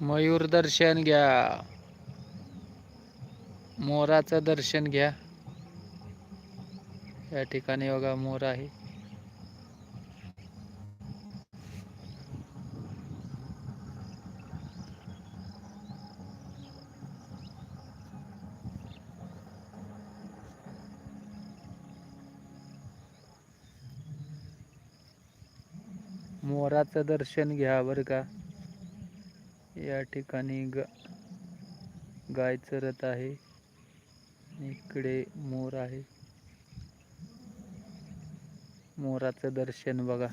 मयूर दर्शन घ्या. मोराचं दर्शन घ्या. या ठिकाणी बघा मोर आहे. मोराचं दर्शन घ्या बरं का. या ठिकाणी ग गाय चरत आहे. इकडे मोर आहे. मोराचं दर्शन बघा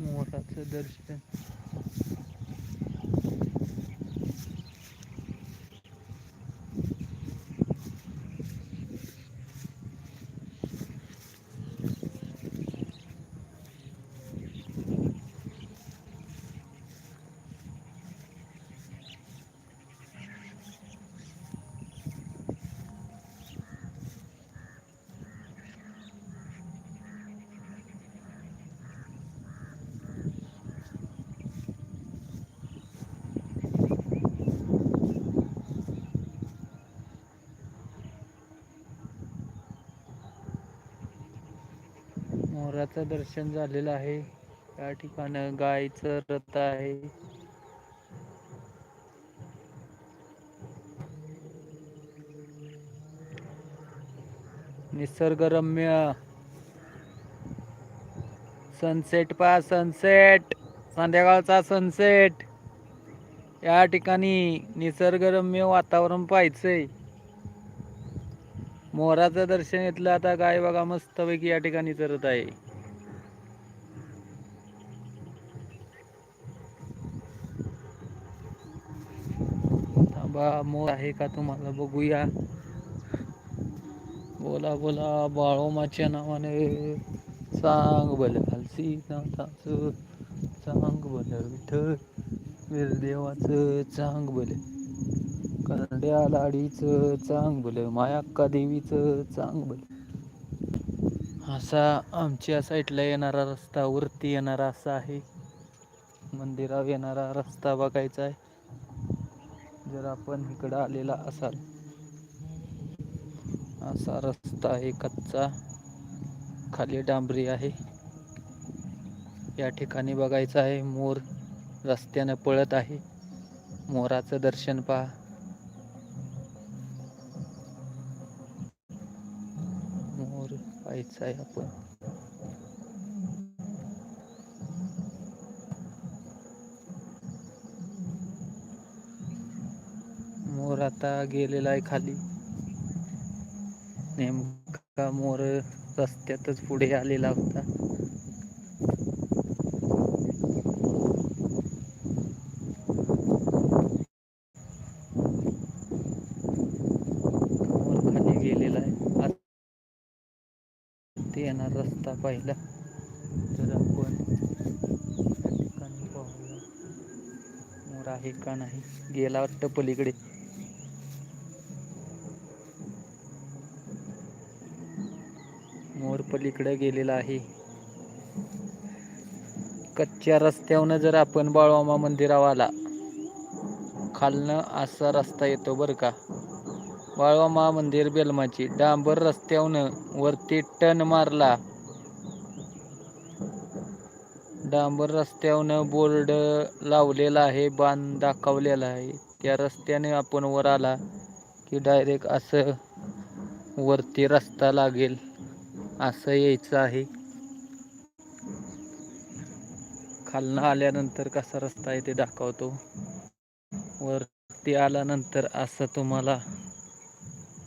मोराचं दर्शन घराचं दर्शन झालेलं आहे. या ठिकाणी गायचं रथ आहे. निसर्गरम्य. सनसेट पा सनसेट संध्याकाळचा सनसेट या ठिकाणी निसर्गरम्य वातावरण पाहायचंय. मोराचं दर्शन घेतलं आता गाय बघा मस्तपैकी या ठिकाणी चरत आहे. थांबा मोर आहे का तुम्हाला? बघूया. बोला बोला बाळोमाच्या नावाने. सांग बल खालसी नाथाचं सांग बल विठ्ठल वीरदेवाचं. चांग बल करड्या लाडीचं. चांग बल मायाक्का देवीचं. चांग बल. असा आमच्या साईडला येणारा रस्ता वरती येणारा असा आहे. मंदिरावर येणारा रस्ता बघायचा आहे. जर आपण इकडं आलेला असाल असा रस्ता आहे कच्चा खाली डांबरी आहे. या ठिकाणी बघायचं आहे मोर रस्त्यानं पळत आहे. मोराचं दर्शन पहा. मोर पाहायचं आहे आपण. आता गेलेला आहे खाली. नेमका मोर रस्त्यातच पुढे आलेला होता. मोर खाली गेलेला आहे. ते येणार रस्ता पाहिला. तर आपण ठिकाणी पाहूया. मोर आहे का नाही? गेला वाटतं पलीकडे मोर पलीकडे गेलेला आहे. कच्च्या रस्त्यावरनं जर आपण बाळवामा मंदिरावर आला खालनं असा रस्ता येतो बरं का. बाळवामा मंदिर बेलमाची डांबर रस्त्यावरनं वरती टन मारला. डांबर रस्त्यावरनं बोर्ड लावलेला आहे बांध दाखवलेला आहे. त्या रस्त्याने आपण वर आला की डायरेक्ट असं वरती रस्ता लागेल. असं यायचं आहे. खालनं आल्यानंतर कसा रस्ता आहे ते दाखवतो. वरती आल्यानंतर असं तुम्हाला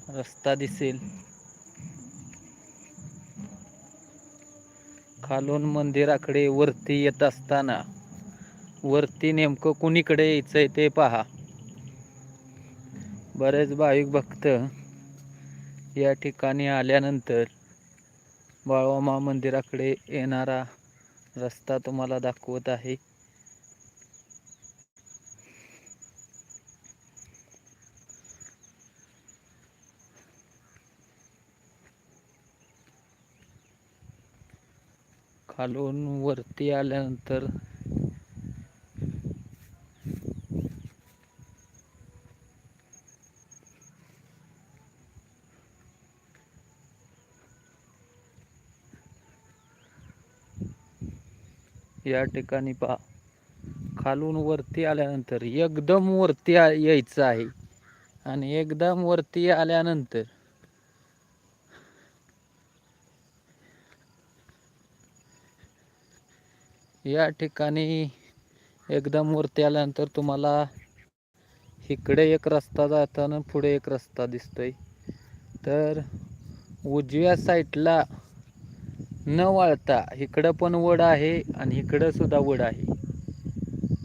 रस्ता दिसेल. खालून मंदिराकडे वरती येत असताना वरती नेमकं कुणीकडे यायचंय ते पहा. बरेच भाविक भक्त या ठिकाणी आल्यानंतर बाळवामा मंदिराकडे येणारा रस्ता तुम्हाला दाखवत आहे. खालून वरती आल्यानंतर या ठिकाणी पहा. खालून वरती आल्यानंतर एकदम वरती यायचं आहे. आणि एकदम वरती आल्यानंतर या ठिकाणी एकदम वरती आल्यानंतर तुम्हाला इकडे एक रस्ता जाताना पुढे एक रस्ता दिसतोय. तर उजव्या साईडला न वाळता इकडं पण वड आहे आणि इकडं सुद्धा वड आहे.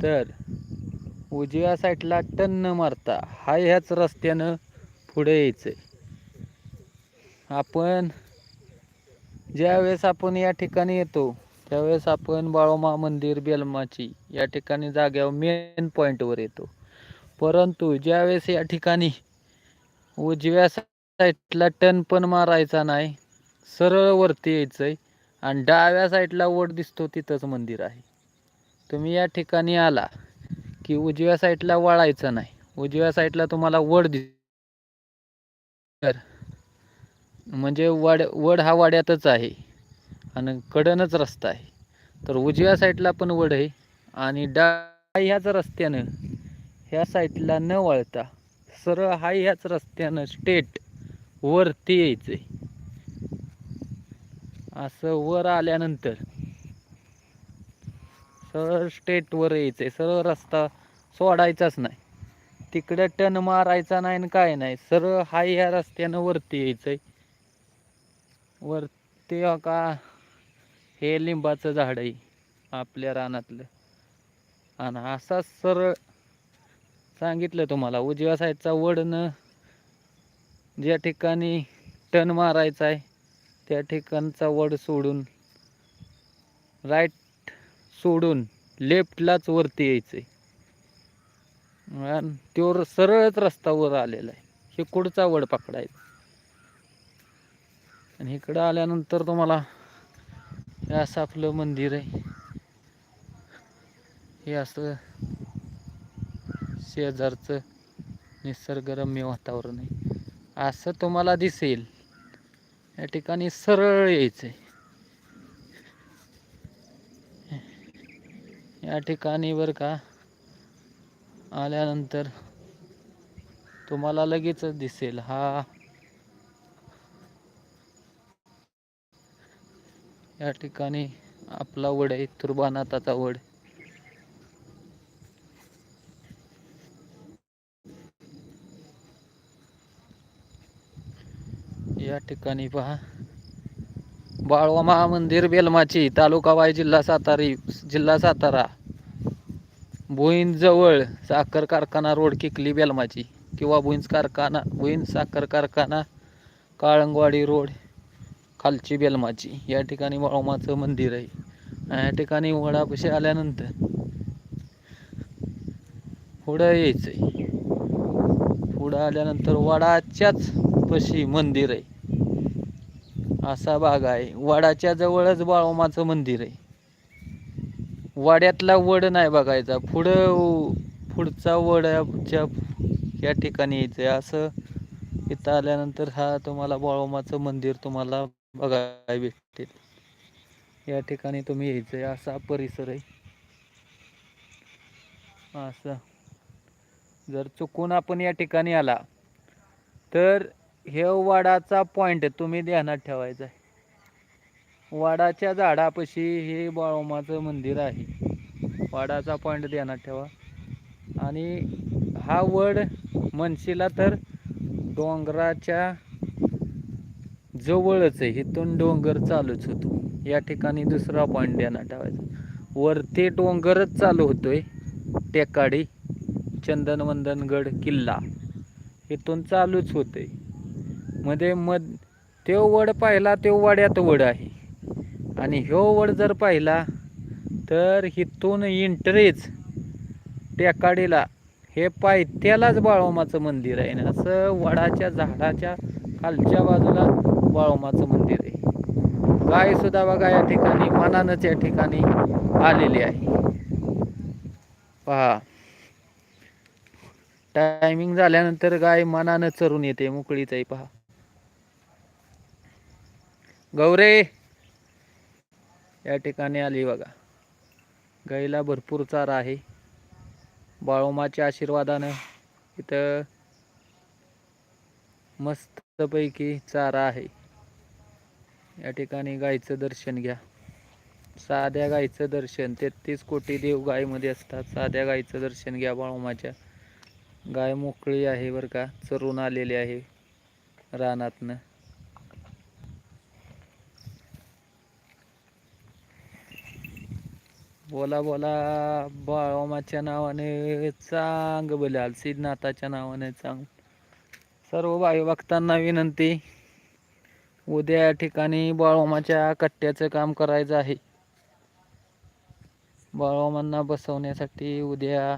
तर उजव्या साईडला टन न मारता हा ह्याच रस्त्यानं पुढे यायचंय. आपण ज्यावेळेस आपण या ठिकाणी येतो त्यावेळेस आपण बाळोमा मंदिर बेलमाची या ठिकाणी जाग्यावर मेन पॉईंटवर येतो. परंतु ज्यावेळेस या ठिकाणी उजव्या साईडला टन पण मारायचा नाही सरळ वरती यायचं आहे आणि डाव्या साईडला वड दिसतो तिथंच मंदिर आहे. तुम्ही या ठिकाणी आला की उजव्या साईडला वळायचं नाही. उजव्या साईडला तुम्हाला वड दिस म्हणजे वड वड हा वाड्यातच आहे आणि कडनच रस्ता आहे. तर उजव्या साईडला पण वड आहे आणि डा ह्याच रस्त्यानं ह्या साईडला न वळता सरळ हा ह्याच रस्त्यानं स्टेट वरती यायचं आहे असं वर आल्यानंतर सरळ स्टेट वर यायचंय. सरळ रस्ता सोडायचाच नाही. तिकडे टन मारायचा नाही आणि काय नाही. सरळ हा ह्या रस्त्यानं वरती यायचंय. वरती का? हे लिंबाचं झाड आहे आपल्या रानातलं. आणि असा सरळ सांगितलं तुम्हाला उजव्या साईडचा वडनं ज्या ठिकाणी टन मारायचा आहे त्या ठिकाणचा वड सोडून राईट सोडून लेफ्टलाच वरती यायचंय. आणि तो सरळच रस्तावर आलेला आहे. हे कुडचा वड पकडायचा. आणि इकडं आल्यानंतर तुम्हाला हे असं आपलं मंदिर आहे. हे असं शेजारचं निसर्गरम्य वातावरण आहे. असं तुम्हाला दिसेल. या ठिकाणी सरळ यायचं आहे या ठिकाणी बरं का आल्यानंतर तुम्हाला लगेचच दिसेल. हा. या ठिकाणी आपला वड आहे तुर्बानाथाचा वड. या ठिकाणी पहा. बाळवा महामंदिर बेलमाची तालुका जिल्हा सातारी जिल्हा सातारा. भुईंजवळ साखर कारखाना रोड किकली बेलमाची किंवा भुईंज कारखाना भुईंज साखर कारखाना काळंगवाडी रोड खालची बेलमाची. या ठिकाणी बाळोमाचं मंदिर आहे. या ठिकाणी वडापाशी आल्यानंतर पुढं यायचंय. पुढं आल्यानंतर वडाच्याच पशी मंदिर आहे. असा भाग आहे. वडाच्या जवळच बाळोमाचं मंदिर आहे. वाड्यातला वड नाही बघायचा. पुढं पुढचा वडाच्या या ठिकाणी यायचंय. असं इथं आल्यानंतर हा तुम्हाला बाळोमाचं मंदिर तुम्हाला बघायला भेटेल. या ठिकाणी तुम्ही यायचंय. असा परिसर आहे. असं. जर चुकून आपण या ठिकाणी आला तर हे वडाचा पॉइंट तुम्ही ध्यानात ठेवायचा आहे. वाडाच्या झाडापाशी हे बाळोमाचं मंदिर आहे. वाडाचा पॉइंट ध्यानात ठेवा. आणि हा वड म्हणशीला तर डोंगराच्या जवळच आहे. इथून डोंगर चालूच होतो. या ठिकाणी दुसरा पॉइंट ध्यानात ठेवायचा. वरती डोंगरच चालू होतोय. टेकाडी चंदनवंदनगड किल्ला. इथून चालूच होते मध्ये मध तो वड पाहिला तो वड्यात वड आहे. आणि ह्यो वड जर पाहिला तर हिथून इंटरेज टेकाडीला हे पायथ्यालाच बाळोमाचं मंदिर आहे ना. असं वडाच्या झाडाच्या खालच्या बाजूला बाळोमाचं मंदिर आहे. गाय सुद्धा बघा या ठिकाणी मनानच या ठिकाणी आलेली आहे. पहा. टायमिंग झाल्यानंतर गाय मनानं चरून येते मोकळीच आहे पहा. गौरे! या ठिकाणी आली बघा. गाईला भरपूर चारा आहे. बाळोमाच्या आशीर्वादानं इथं मस्तपैकी चारा आहे. या ठिकाणी गायचं दर्शन घ्या. साध्या गायचं दर्शन. तेहतीस कोटी देव गायमध्ये असतात. साध्या गायचं दर्शन घ्या बाळोमाच्या. गाय मोकळी आहे बरं का. चरून आलेली आहे रानातनं. बोला बोला. बाळोमाच्या नावाने चांग बोलाल सिद्धनाथाच्या नावाने चांग सर्व भाई भक्तांना विनंती. उद्या या ठिकाणी बाळोमाच्या कट्ट्याचं काम करायचं आहे. बाळोमांना बसवण्यासाठी उद्या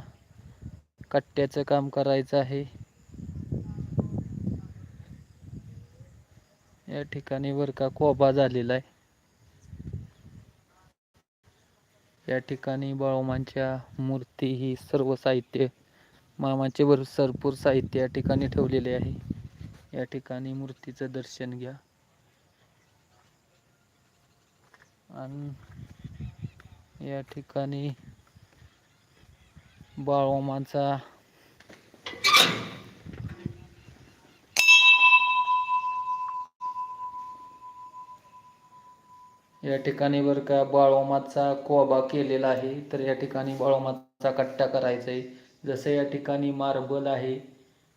कट्ट्याचं काम करायचं आहे. या ठिकाणी बर का कोबा झालेला आहे. या ठिकाणी बाळोमांच्या मूर्ती ही सर्व साहित्य मामाचे भर भरपूर साहित्य या ठिकाणी ठेवलेले आहे. या ठिकाणी मूर्तीचं दर्शन घ्या. आणि या ठिकाणी बाळोमांचा या ठिकाणी बर का बाळोमाचा कोबा केलेला आहे. तर या ठिकाणी बाळोमाचा कट्टा करायचा आहे जसं या ठिकाणी मार्बल आहे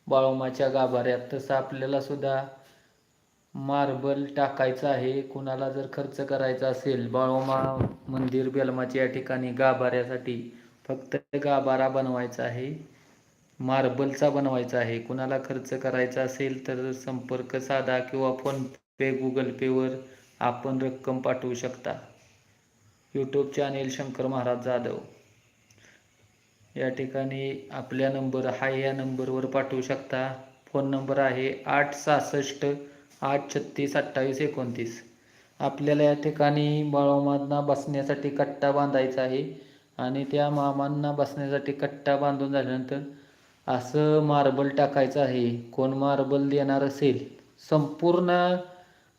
बाळोमाच्या गाभाऱ्यात तसं आपल्याला सुद्धा मार्बल टाकायचं आहे. कुणाला जर खर्च करायचा असेल बाळोमा मंदिर बेलमाच्या या ठिकाणी गाभाऱ्यासाठी फक्त गाभारा बनवायचा आहे. मार्बलचा बनवायचा आहे. कुणाला खर्च करायचा असेल तर संपर्क साधा किंवा फोनपे गुगल पेवर आपण रक्कम पाठवू शकता. YouTube channel Shankar Maharaj Jadhav. या ठिकाणी आपल्या नंबर हा या नंबरवर पाठवू शकता. फोन नंबर आहे आठ सहासष्ट आठ छत्तीस अठ्ठावीस एकोणतीस. आपल्याला या ठिकाणी बाळोमांना बसण्यासाठी कट्टा बांधायचा आहे आणि त्या मामांना बसण्यासाठी कट्टा बांधून झाल्यानंतर असं मार्बल टाकायचं आहे. कोण मार्बल देणार असेल? संपूर्ण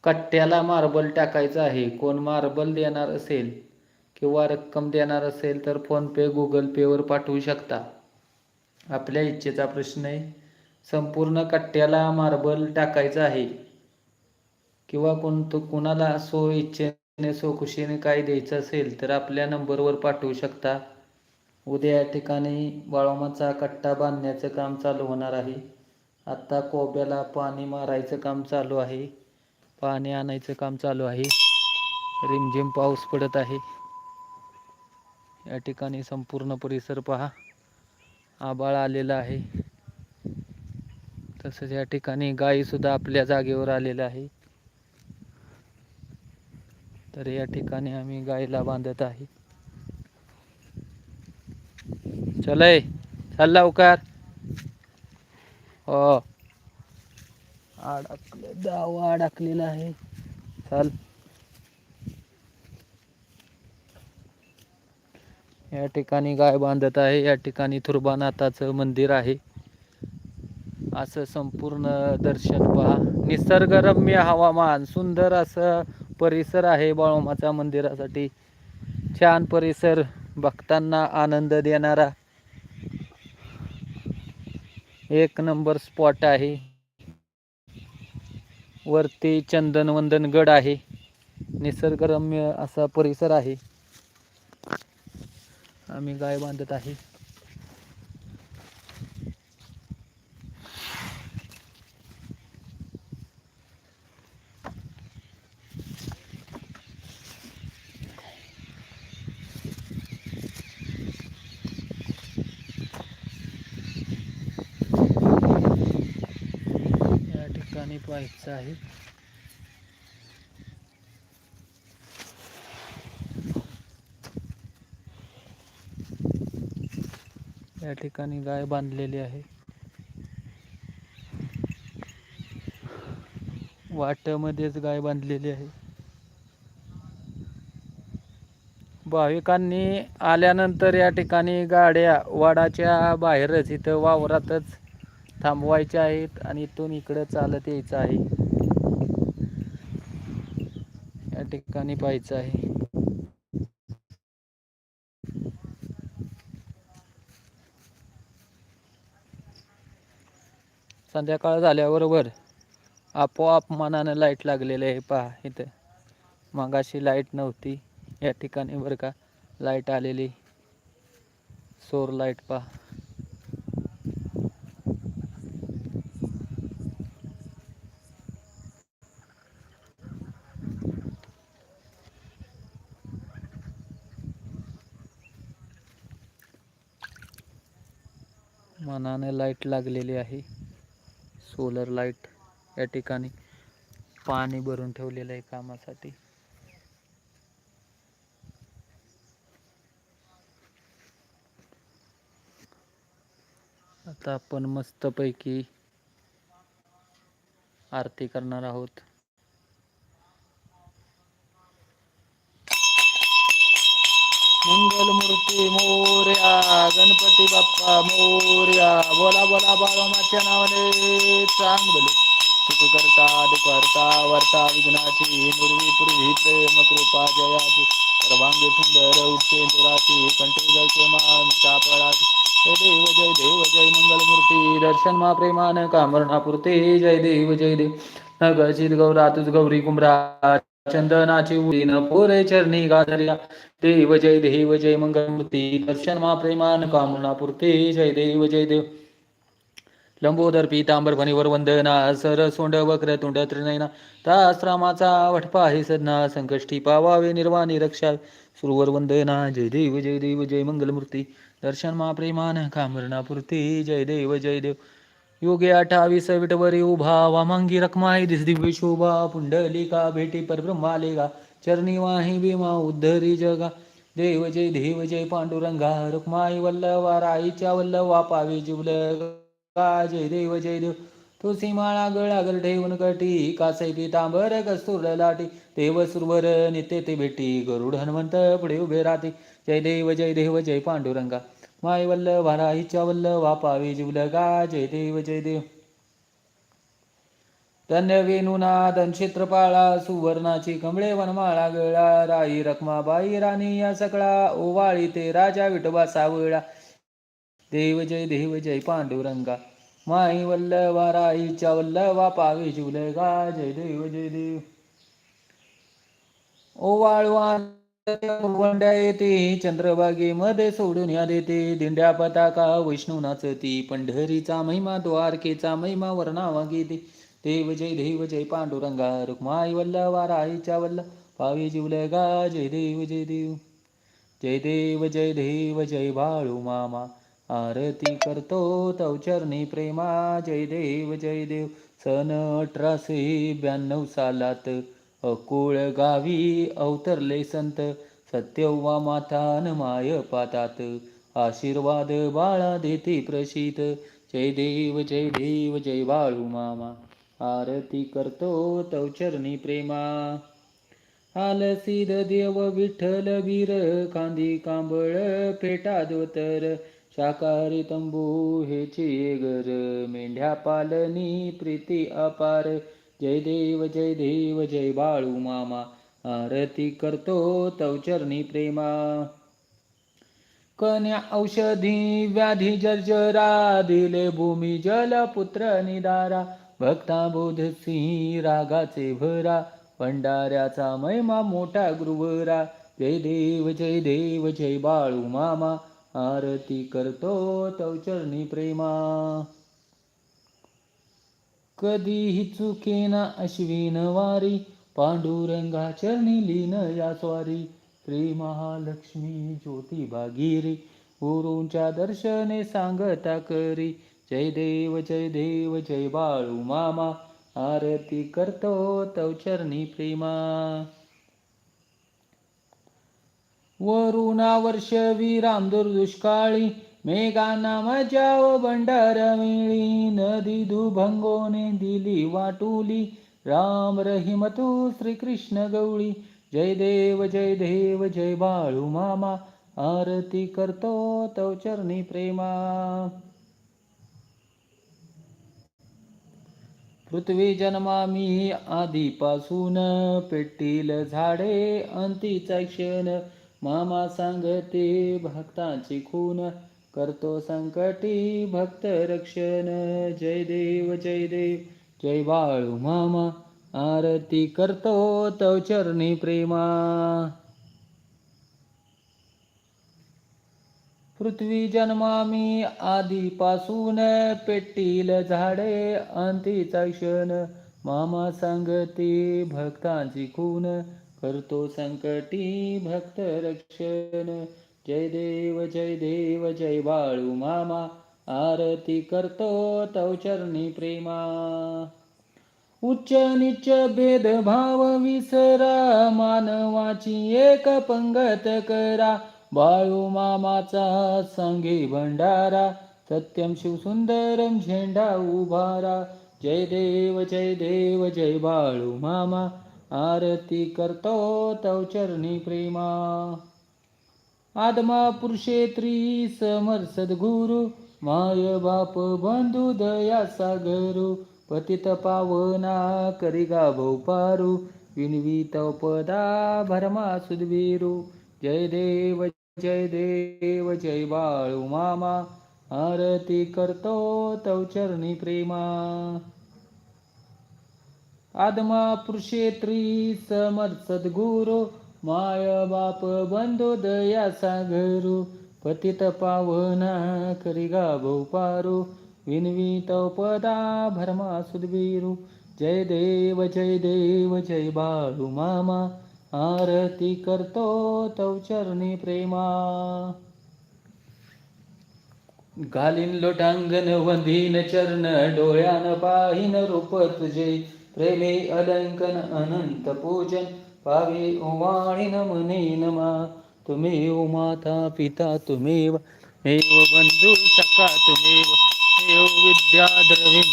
कट्ट्याला मार्बल टाकायचं आहे. कोण मार्बल देणार असेल किंवा रक्कम देणार असेल तर फोनपे गुगल पेवर पाठवू शकता. आपल्या इच्छेचा प्रश्न आहे. संपूर्ण कट्ट्याला मार्बल टाकायचं आहे. किंवा कोणतं कुणाला सो इच्छेने सो खुशीने काय द्यायचं असेल तर आपल्या नंबरवर पाठवू शकता. उद्या या ठिकाणी बाळोमाचा कट्टा बांधण्याचं काम चालू होणार आहे. आत्ता कोब्याला पाणी मारायचं काम चालू आहे. पाणी आणायचं काम चालू आहे. रिमझिम पाऊस पडत आहे. या ठिकाणी संपूर्ण परिसर पहा. आबाळ आलेला आहे. तसंच या ठिकाणी गायीसुद्धा आपल्या जागेवर आलेला आहे. तर या ठिकाणी आम्ही गायीला बांधत आहे. चलय चल लवकर हो. अडकलं दावा अडकलेला आहे. चाल. या ठिकाणी गाय बांधत आहे या ठिकाणी थुरबानाथाचं मंदिर आहे. असं संपूर्ण दर्शन पहा. निसर्गरम्य हवामान सुंदर असं परिसर आहे बाळोमाच्या मंदिरासाठी. छान परिसर भक्तांना आनंद देणारा. एक नंबर स्पॉट आहे. वरती चंदनवंदन गड आहे. निसर्गरम्य असा परिसर आहे. आम्ही गाय बांधत आहे या ठिकाणी आहे. या ठिकाणी गाय बांधलेली आहे. वाट्यामध्येच गाय बांधलेली आहे. भाविकांनी आल्यानंतर या ठिकाणी गाड्या वाडाच्या बाहेरच इथं वावरातच थांबवायच्या आहेत आणि इथून इकडं चालत यायचं आहे. या ठिकाणी पाहायचं आहे. संध्याकाळ झाल्याबरोबर आपोआप मनानं लाइट लागलेले आहे. पहा इथं मागाशी लाइट नव्हती. या ठिकाणी बरं का लाइट आलेली. सोर लाइट पहा. मनाने लाइट लागलेली आहे. सोलर लाइट या ठिकाणी पाणी भरून ठेवलेलं आहे कामासाठी. आता आपण मस्तपैकी आरती करणार आहोत. मूर्ती मोर्या गणपती बाप्पा मोर्या. बोला बोला बाळोमाच्या नावाने चांग बोले सुख करता दुख वर्ता विघ्नाची निर्वी पूर्वी प्रेम कृपा जयाची. सर्वांगी सुंदर उठते दुराची कंठी जैसे मा पळाची जय देव जय देव जय मंगलमूर्ती दर्शन मा प्रेमान कामरणापुरते. जय देव जय देव. नगशील गौरा तुझ गौरी कुमरा चंदनाची उडी न पोरे चरणी गाधर्या देव जय देव जय मंगलमूर्ती दर्शन मा प्रेमान कामना पुरते जय देव जय देव. लंबोदर पीतांबर फणीवर वंदना सर सोंड वक्र तुंड त्रिनयना. ताश्रामाचा वटपा हे सदना संकष्टी पावावे निर्वाणी रक्षा सुरवर वंदना जय देव जय देव जय मंगलमूर्ती. दर्शन मा प्रेमान कामना पुरते जय देव जय देव. योगे अठावीस विटवरी उभा वामांगी रखमाई दिस दिव्य शोभा पुंडलिका भेटी परब्रह्मालेगा चरणी वाही भीमा उद्धरी जगा देव जय देव जय पांडुरंगा रुक्माई वल्लवा राईच्या वल्लवा पावी जिवलगा जय देव जय देव तुळशी माळा गळा गल ठेवून कटी कासई पितांबर कस्तुर लाटी देव सुरवर नित्य ते भेटी गरुड हनुमंत पुढे उभे राहते जय देव जय देव जय पांडुरंगा माय वल्लभा राईच्या वल्लभा पावी जिवलगा जय देव जय देव. धन्य वेणुनाथ क्षेत्रपाळा सुवर्णाची कमळे वनमाळा गळा राई रखमाबाई राणी या सकळा ओवाळी ते राजा विठोबा सावळा. देव जय देव जय पांडुरंगा. माई वल्लभा राईच्या वल्लभा पावे जिवलगा जय देव जय देव. ओवाळवान वंड्या येते चंद्रभागेमध्ये सोडून या देते दिंड्या पताका वैष्णव नाचती पंढरीचा महिमा द्वारकेचा महिमा वर्णावा घेते. देव जय देव जय पांडुरंगा रुक्माई वल्ला वाराईच्या वल्ला पावी जिवलगा जय देव जय देव. जय देव जय देव जय बाळू मामा आरती करतो तव चरणी प्रेमा जय देव जय देव. सन अठराशे ब्याण्णव सालात अकोळ गावी अवतरले संत सत्यव्वा माता न माय पातात. आशीर्वाद बाळा देते प्रशीत. जय देव जय देव जय बाळू मामा. आरती करतो तव चरणी प्रेमा. आलसीद देव विठ्ठल वीर कांदी कांबळ पेटा दोतर. शाकाहारी तंबू हेची घर मेंढ्या पालनी प्रीती अपार. जय देव जय देव जय बाळू मामा. आरती करतो तव चरणी प्रेमा. कन्या औषधी व्याधी जर्जरा दिले भूमी जल पुत्र निदारा. भक्ता बोध सिंह रागाचे भरा. भंडाऱ्याचा महिमा मोठा गुरुवरा. जय देव जय देव जय बाळू मामा. आरती करतो तव चरणी प्रेमा. कधीही चुकेना अश्विन वारी पांडुरंगा चरणी लीन या स्वारी. श्री महालक्ष्मी ज्योती भागीरी गुरूंच्या दर्शने सांगता करी. जय देव जय देव जय बाळू मामा आरती करतो तव चरणी प्रेमा. वरुणा वर्षवी रामदुर दुष्काळी मेघाना मजाव भंडार मिळी नदी दुभंगोने दिली वाटुली. राम रहिमतू श्रीकृष्ण गवळी जय देव जय देव जय बाळू मामा. आरती करतो तव चरणी प्रेमा. पृथ्वी जन्मामी आधीपासून पेटील झाडे अंतीचा क्षण. मामा सांगते भक्तांची खून. करतो संकटी भक्त रक्षण. जय देव जय देव. जय बाळू मामा. आरती करतो तव चरणी प्रेमा. पृथ्वी जन्मामी आधीपासून पेटील झाडे अंतीचा क्षण. मामा सांगती भक्तांची खून. करतो संकटी भक्त रक्षण. जय देव जय देव जय बाळू मामा. आरती करतो तव चरणी प्रेमा. उच्च निच भेदभाव विसरा मानवाची एक पंगत करा. बाळू मामाचा संगी भंडारा सत्यम शिवसुंदरम झेंडा उभारा. जय देव जय देव जय बाळू मामा. आरती करतो तव चरणी प्रेमा. आदमा पुरुषे त्री समर सद्गुरु माय बाप बंधू दया सागरू पतित पावना करिगा गाभो विनवी तव पदा भरमा सुदवीरू. जय देव जय देव जय बाळू मामा आरती करतो तव चरणी प्रेमा. आदमा पुरुषे त्री समर सद्गुरु माय बाप बंधू दया सागरू पतित पावना करी गाभो पारू. विनवी पदा भरमा सुदवीरू जय देव जय देव जय बाळू मामा. आरती करतो तव चरणी प्रेमा. घालीन लोटांगण वंदीन चरण डोळ्यान पाहिन रूप तुझे. प्रेमे अलंकन अनंत पूजन. पावे ओवाळीन नमने नमा. तुमेव हो माता पिता तुमेव एव हो बंधू सखा तुम्ही एव हो विद्या द्रविण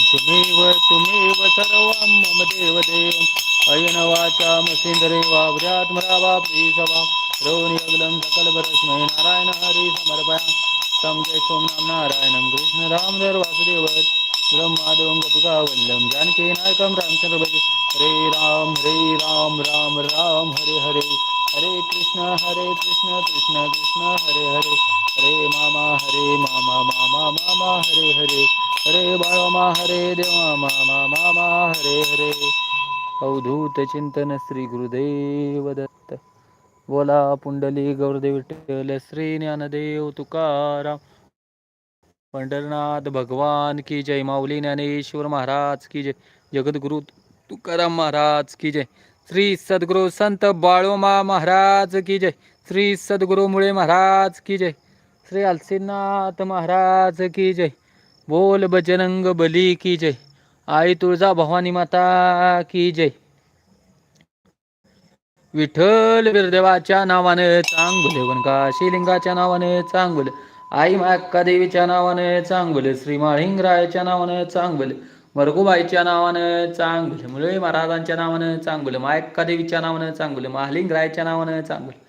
तुमेव सर्वं मम देव देव अयन वाचा मसेंद्रे वाव्यात मरावा प्रीसवा रोणी अगलम सकल नारायण हरि समर्पया. तं जय सोमनाम नारायणं कृष्ण राम धर वासुदेव ब्रह्मादों गपिका वल्लम जानकी नायकं रामचंद्र भज हरे राम हरे राम राम राम हरे हरे। हरे कृष्ण हरे कृष्ण कृष्ण कृष्ण हरे हरे। हरे मामा हरे मामा मामा मामा हरे हरे। हरे बाळमा हरे देवा मामा मामा हरे हरे। अवधूत चिंतन श्री गुरुदेव दत्त। बोला पुंडली गौरदेव विठ्ठल श्री ज्ञानदेव तुकाराम। पंढरनाथ भगवान की जय. माऊली ज्ञानेश्वर महाराज की जय. जगद्गुरु तुकाराम महाराज की जय. श्री सद्गुरु संत बाळोमा महाराज की जय. श्री सद्गुरु मुळे महाराज की जय. श्री अलसीनाथ महाराज की जय. बोल बजरंग बली की जय. आई तुळजा भवानी माता की जय. विठ्ठल बिरदेवाच्या नावाने चांगुले वनका शिलिंगाच्या नावाने चांगुले. आई माक्का देवीच्या नावाने चांगले श्री माळिंगरायाच्या नावाने चांगले मरगुबाईच्या नावाने चांगले मुळे महाराजांच्या नावाने चांगले मायक्का देवीच्या नावाने चांगले महालिंगरायाच्या नावाने चांगले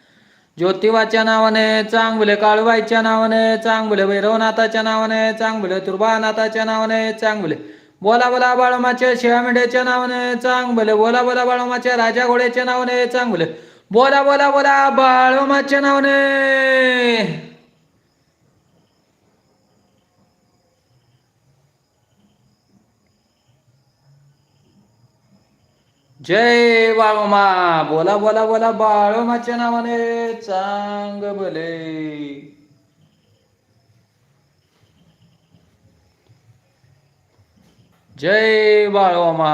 ज्योतिबाच्या नावाने चांगले काळूबाईच्या नावाने चांगले भैरवनाथाच्या नावाने चांगले तुर्बानाथाच्या नावाने चांगले बोला बोला बाळमाच्या शिवामेंढ्याच्या नावाने चांगले बोला बोला बाळमाच्या राजा घोड्याच्या नावाने चांगले बोला बोला बोला बाळमाच्या नावाने जय बाळोमा बोला बोला बोला बाळोमाच्या नावाने चांग भले जय बाळोमा